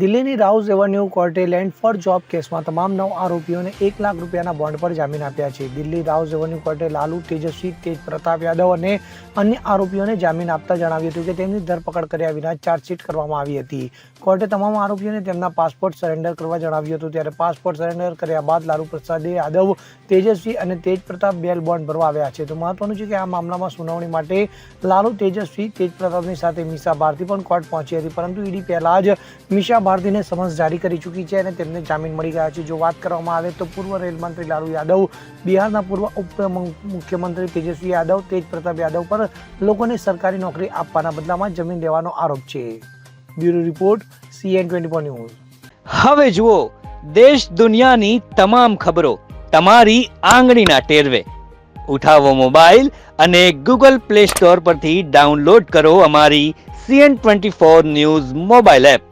દિલ્હીની Rouse Avenue કોર્ટે land for job કેસમાં તમામ નવ આરોપીઓને એક લાખ રૂપિયાના બોન્ડ પર જામીન આપ્યા છે. દિલ્હી રાઉઝ એવન્યુ કોર્ટે લાલુ તેજસ્વી, તેજ પ્રતાપ યાદવ અને અન્ય આરોપીઓને જામીન આપતા જણાવ્યું હતું કે તેમની ધરપકડ કર્યા વિના ચાર્જશીટ કરવામાં આવી હતી. કોર્ટે તમામ આરોપીઓને તેમના પાસપોર્ટ સરેન્ડર કરવા જણાવ્યું હતું. ત્યારે પાસપોર્ટ સરેન્ડર કર્યા બાદ લાલુ પ્રસાદ યાદવ, તેજસ્વી અને તેજ પ્રતાપ બેલ બોન્ડ ભરવા આવ્યા છે. તો મહત્વનું છે કે આ મામલામાં સુનાવણી માટે લાલુ તેજસ્વી, તેજ પ્રતાપની સાથે મીસા ભારતી પણ કોર્ટ પહોંચી હતી. પરંતુ ઈડી પહેલા જ મીશા ભારતીને સમન્સ જારી કરી ચૂકી છે અને તેમને જામીન મળી ગયા છે. જો વાત કરવામાં આવે તો પૂર્વ રેલ મંત્રી લાલુ યાદવ, બિહારના પૂર્વ ઉપ મુખ્યમંત્રી તેજસ્વી યાદવ, તેજ પ્રતાપ યાદવ પર લોકોને સરકારી નોકરી આપવાના બદલામાં જમીન લેવાનો આરોપ છે. Bureau report, CN twenty news. હવે જુઓ, દેશ દુનિયાની તમામ ખબરો તમારી આંગળીના ટેરવે. ઉઠાવો મોબાઈલ અને ગૂગલ પ્લે સ્ટોર પરથી ડાઉનલોડ કરો અમારી CN twenty four news mobile app.